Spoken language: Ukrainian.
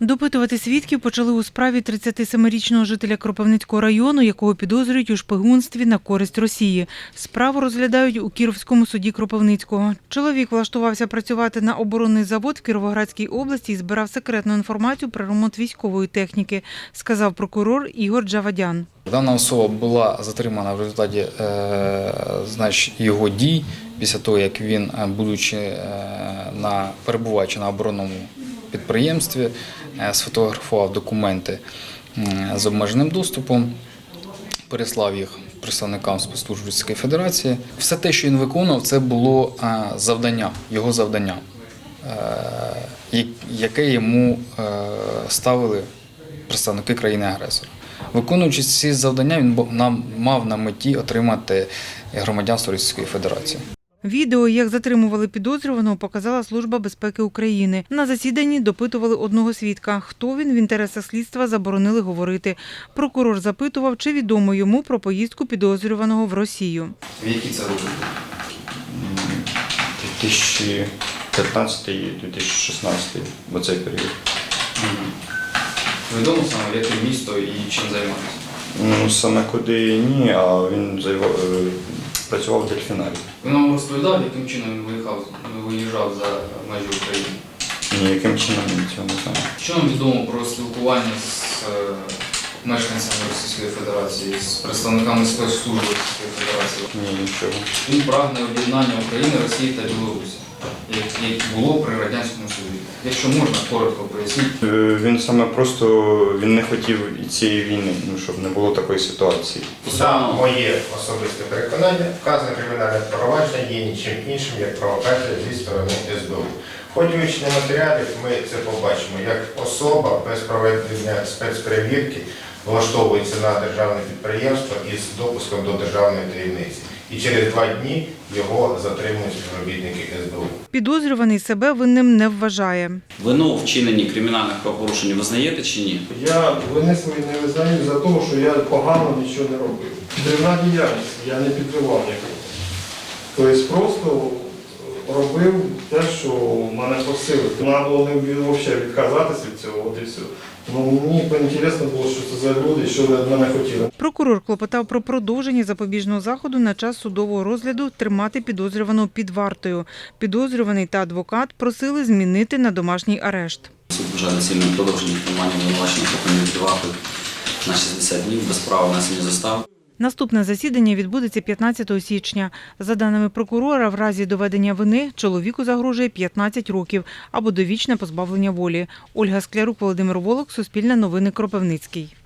Допитувати свідків почали у справі 37-річного жителя Кропивницького району, якого підозрюють у шпигунстві на користь Росії. Справу розглядають у Кіровському суді Кропивницького. Чоловік влаштувався працювати на оборонний завод в Кіровоградській області і збирав секретну інформацію про ремонт військової техніки, сказав прокурор Ігор Джавадян. Дана особа була затримана в результаті е, значить, його дій після того, як він, е, будучи е, на перебуваючи на оборонному підприємстві, е, сфотографував документи з обмеженим доступом, переслав їх представникам спецслужб Російської Федерації. Все те, що він виконував, це було е, завдання, його завдання, е, яке йому е, ставили представники країни-агресора. Виконуючи ці завдання, він мав на меті отримати громадянство Російської Федерації. Відео, як затримували підозрюваного, показала Служба безпеки України. На засіданні допитували одного свідка. Хто він в інтересах слідства заборонили говорити. Прокурор запитував, чи відомо йому про поїздку підозрюваного в Росію. В які це роки? 2015-2016, в оцей період. Відомо саме, яке місто і чим займатися? Ну, саме куди ні, а він е, працював в дельфінарі. Він вам розповідав, яким чином він виїхав, виїжджав за межі України? Ні, яким чином він цього не знаю. Що нам відомо про спілкування з е, мешканцями Російської Федерації, з представниками спецслужби Російської Федерації? Ні, нічого. Він прагне об'єднання України, Росії та Білорусі, як, було при Радянському Союзі. Якщо можна, коротко поясніть. Е, Він саме просто він не хотів і цієї війни, ну, щоб не було такої ситуації. За моє особисте переконання, вказане кримінальне провадження є нічим іншим, як провокація зі сторони СБУ. Ході вивчення матеріалів ми це побачимо, як особа без проведення спецперевірки влаштовується на державне підприємство із допуском до державної таємниці. І через два дні його затримують співробітники СБУ. Підозрюваний себе винним не вважає. Вину у вчиненні кримінальних правопорушень визнаєте чи ні? Я вини свої не визнаю за те, що я погано нічого не робив. Підривна діяльність, я не підривав нікого. Тобто просто робив те, що мене просили. Треба було не взагалі відказатися від цього, от і все. Ну, мені інтересно було, що це за люди, що від мене хотіли. Прокурор клопотав про продовження запобіжного заходу на час судового розгляду тримати підозрюваного під вартою. Підозрюваний та адвокат просили змінити на домашній арешт. Суд вважає доцільним продовження тримання обвинувачених під вартою на 60 днів без права внесення застав. Наступне засідання відбудеться 15 січня. За даними прокурора, в разі доведення вини чоловіку загрожує 15 років або довічне позбавлення волі. Ольга Склярук, Володимир Волок, Суспільне новини Кропивницький.